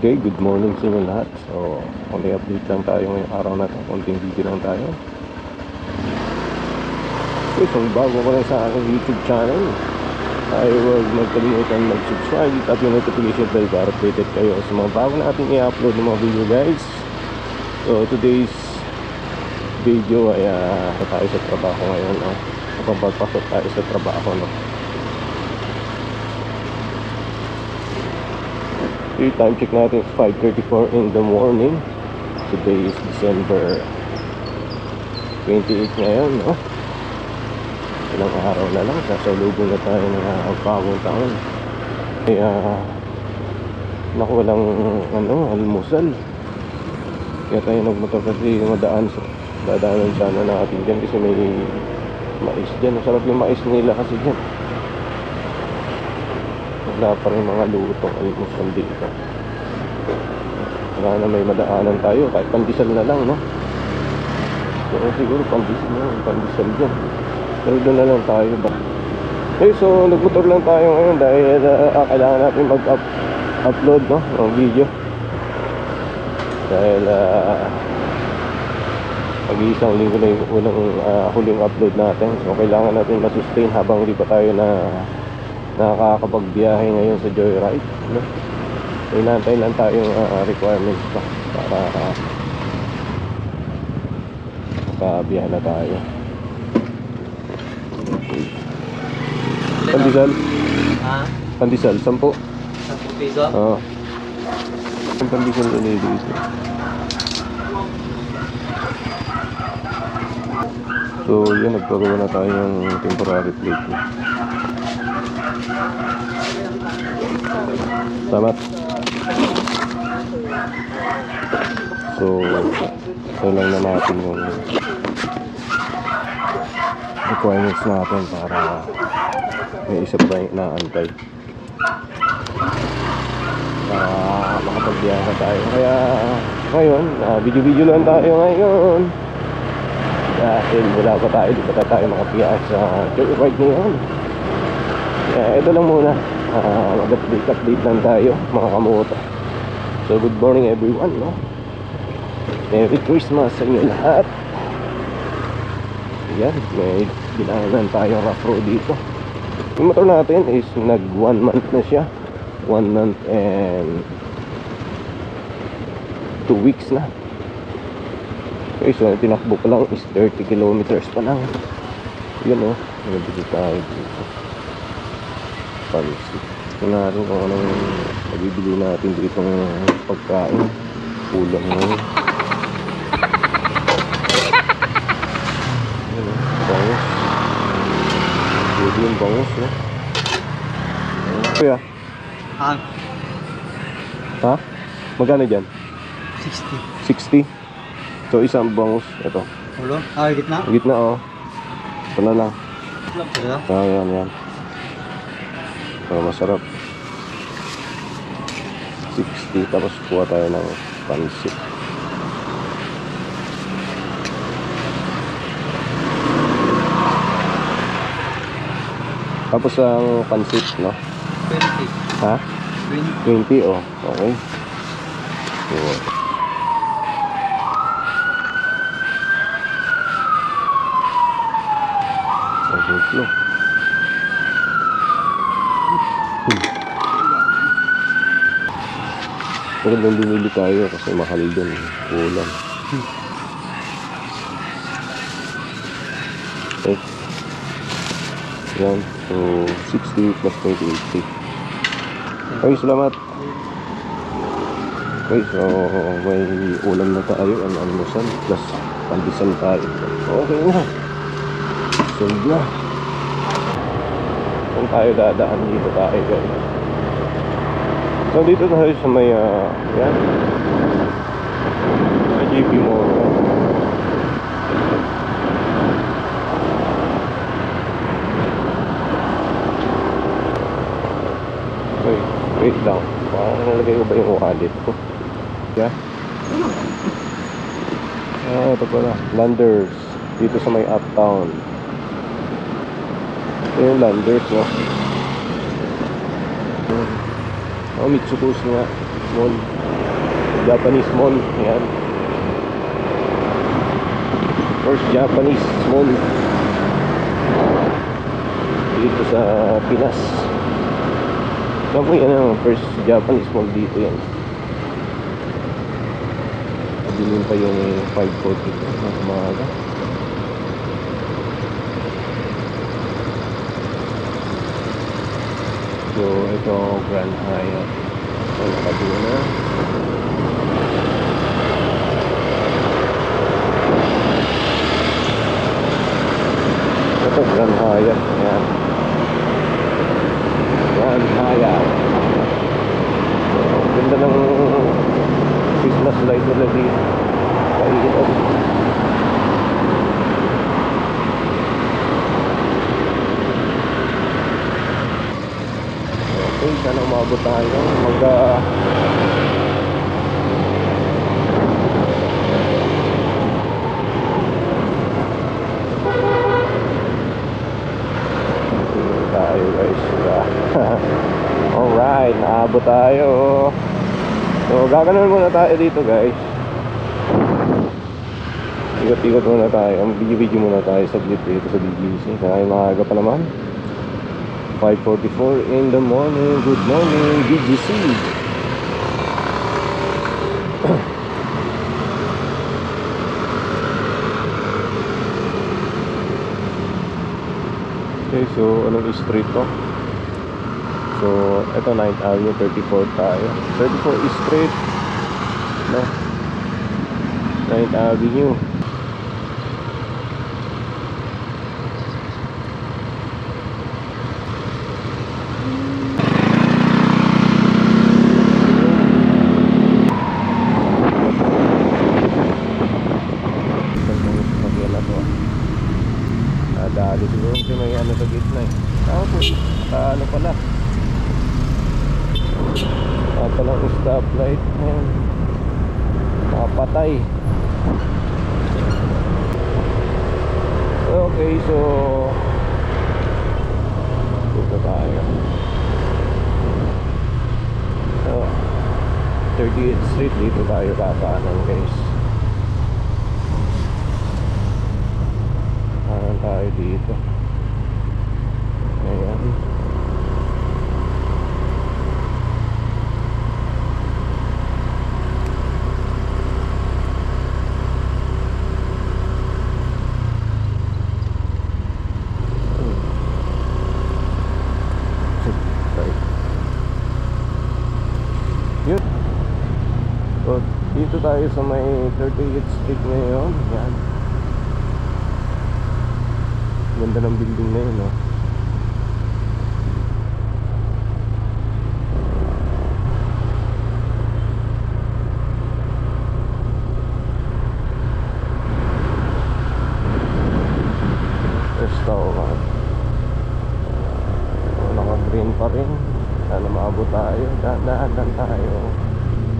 Okay, good morning sa inyo lahat. So, only update lang tayo ngayong araw na ito. Konting video lang tayo. Okay, so bago ko lang sa aking YouTube channel, ay huwag magkalimutan mag-subscribe at yung notification bell para updated kayo sa mga bago natin i-upload ng mga video guys. So, today's video ay uh, tayo sa trabaho ngayon. No? Kapag tayo sa trabaho. No? Yung time check natin is 5.34 in the morning. Today is December 28 ngayon, no? Ilang araw na lang, sasalubong na tayo ng uh, bagong taon. Kaya, naku, walang, ano, almusal. Kaya tayo nagmotor kasi madaan sa, dadaanan sana natin dyan kasi may mais dyan. Masarap yung mais nila kasi dyan wala pa rin mga lutong almusal dito wala na may madaanan tayo. Kahit pandesal na lang no? So siguro pandesal na pandesal dyan. Pero doon na lang tayo ba? Okay so nagmotor lang tayo ngayon dahil uh, kailangan natin mag -up upload no? Ng video. Dahil uh, pag-iisang linggo na yung unang uh, huling upload natin. So kailangan natin masustain habang hindi pa tayo na nakakapagbiyahe ngayon sa Joyride no? inantay lang tayong uh, requirements pa para uh, makabiyahe na tayo pandisal Ha? pandisal 10 oo 10 piso? ang pandisal ulit dito so yun nagpagawa na tayo ng temporary plate na Salamat. So, ito lang na natin yung requirements natin para may isa pa tayong inaantay. Para makapagbiyahe na tayo. Kaya ngayon, video-video lang tayo ngayon. Dahil wala pa tayo, di pa tayo makabiyahe sa joyride ngayon. Kaya ito lang muna uh, mag-update update lang tayo mga kamoto so good morning everyone no? Merry Christmas sa inyo lahat. Yan may ginaganan tayo rough road dito. Yung motor natin is nag 1 month na siya. 1 month and 2 weeks na. Okay so tinakbo ko lang is 30 kilometers pa lang. Yun o oh, nabili tayo dito. Pansit. Tingnan natin kung anong nabibili natin dito ng pagkain. Kulang na yun. Ayan o, bangus. Pwede yung bangus, no? Ayan. Kuya, Ha? ha? Magkano dyan? 60. 60? So, isang bangus. Ito. Ulo? Ah, gitna? Gitna, oh. Ito na lang. Ito? Ah, yan, yan. So, masarap. 60. Tapos kuha tayo ng pansit. Tapos ang pansit, no? 20. Ha? 20. 20, oh. Okay. So, overflow. Magandang bumili tayo kasi mahal dun. Ulam. Okay. Yan. So, 60 plus 20, 80. Okay, salamat. Okay, so may ulam na tayo, ang almusal, plus pandesal tayo. Okay na. Solve na. Kung tayo dadaan dito tayo guys. So dito tayo sa may, uh, yan. Sa JP Mall. Wait, wait lang. Parang nalagay ko ba yung wallet ko? Yeah. Ah, ito pala. Landers. Dito sa may uptown. Ito yung Landers, no? Oh, Mitsubishi nga. Mall. Japanese Mall. Yan. First Japanese Mall. Dito sa Pinas. Yan po yan ang first Japanese Mall dito yan. Bilhin pa yung 540 ng umaga. So, ito Grand Hyatt. So, nakaduna. Ito, Grand Hyatt. Yan. Grand Hyatt. So, ganda ng Christmas light nila dito. Kailot. Okay, sana umabot tayo. Mag Tingin tayo guys. Alright, naabot tayo. So, gaganon muna tayo dito guys. Ikot-ikot muna tayo. Mag-video muna tayo sa dito sa BGC. Kaya maaga pa naman. 5.44 in the morning. Good morning, BGC. okay, so anong street to? So, ito 9th Avenue, 34 tayo. 34 East Street. No? 9th Avenue. Pagyan na to. Nadali siguro kasi may ano sa gitna eh. Tapos, sa ano pala. Ah, palang stoplight. Ayan. Nakapatay. Okay, so dito tayo. So, 38th Street dito tayo kakaanan guys. Kanan tayo dito. Ayan. Sorry. Yun. So, dito tayo sa may 38th Street ngayon. Yan. Ganda ng building na yun, no? Restaurant. Uh, naka-green pa rin. Sana maabot tayo. Dahan-dahan lang tayo.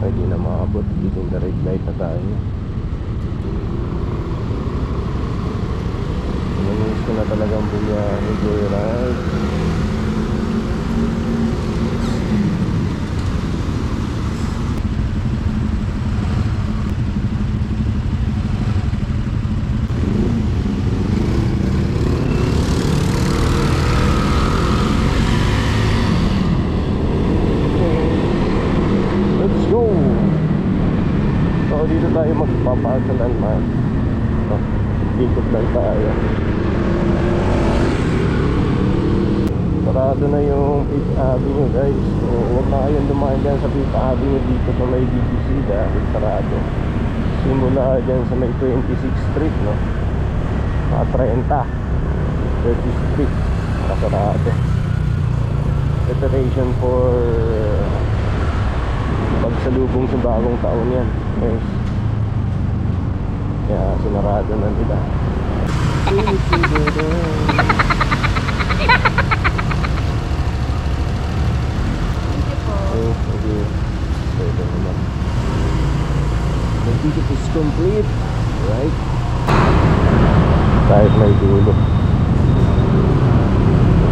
Ay, di na maabot. Using the red light na tayo. Namiss ko na talagang bumiyahe joyride. Let's go! So, dito sa landmark. So, ikot lang tayo. Sarado na yung 5th Avenue guys. So, huwag na kayong dumaan dyan sa 5th Avenue dito sa may BGC dahil sarado. Simula dyan sa may 26th Street, no? Mga 30. 30th Street. Nakasarado. Preparation for pagsalubong sa bagong taon yan. Yes. Kaya sinarado na nila. Oh, okay. So, ito naman. The ticket is complete. Right? Kahit may dulo.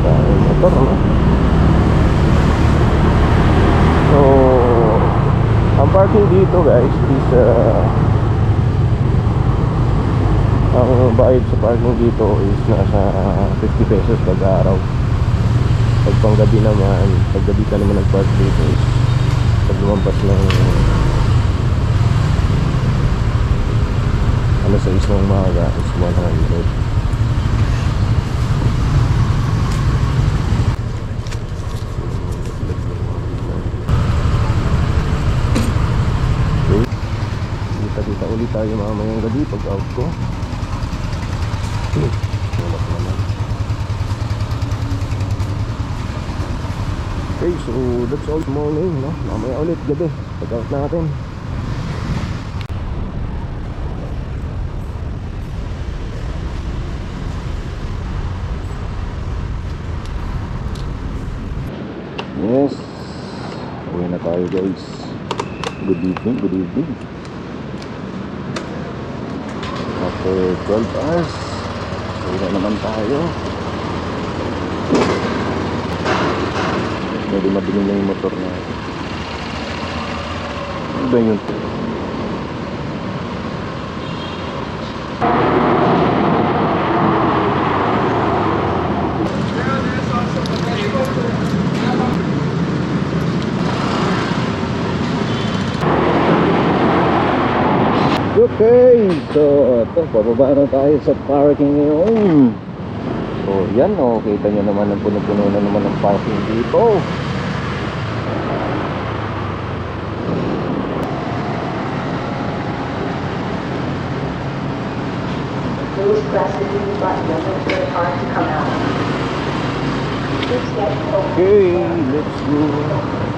Tayo motor, no? So, parking dito guys is uh, ang bayad sa parking dito is nasa 50 pesos pag araw pag panggabi naman pag gabi ka naman nag-park dito is pag lumampas ng alas 6 ng umaga is 100 Okay. Kita-kita ulit tayo mamayang gabi pag out ko. Hmm. Wala pa naman. Okay, so that's all morning, no? Mamaya ulit gabi pag out natin. Yes. Uwi na tayo guys. Good evening, good evening. After 12 hours, uwi na naman tayo. Medyo madilim na yung motor na. Ano ba yun? Okay, so ito, pababa na tayo sa parking ngayon. So yan, oh, kita nyo naman ang puno-puno na naman ng parking dito. Please press the green button and wait for the car to come out. Please get over. Okay, let's go.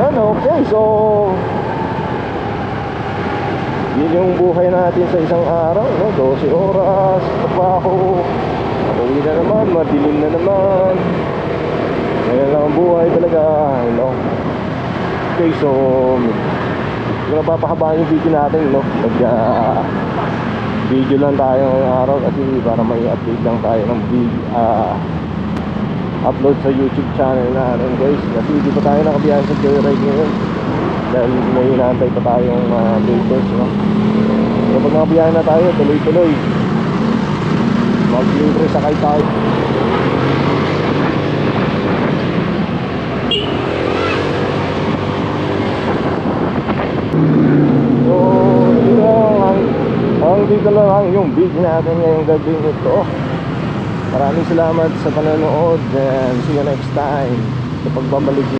Yan, okay. So, yun yung buhay natin sa isang araw, no? 12 oras, trabaho, uwi na naman, madilim na naman. Ganyan lang ang buhay talaga, you know? Okay, so, ko napapahabaan yung video natin, no? Nag, ah, video lang tayo ngayong araw kasi para may update lang tayo ng video, ah, upload sa YouTube channel natin guys kasi hindi pa tayo nakabiyahe sa Joyride ngayon dahil may inaantay pa tayong uh, papers no so pag na tayo tuloy tuloy mag-libre sakay tayo so yun lang. Ang, ang dito lang ang yung video natin ngayong gabi ito Maraming salamat sa panonood and see you next time sa pagbabalik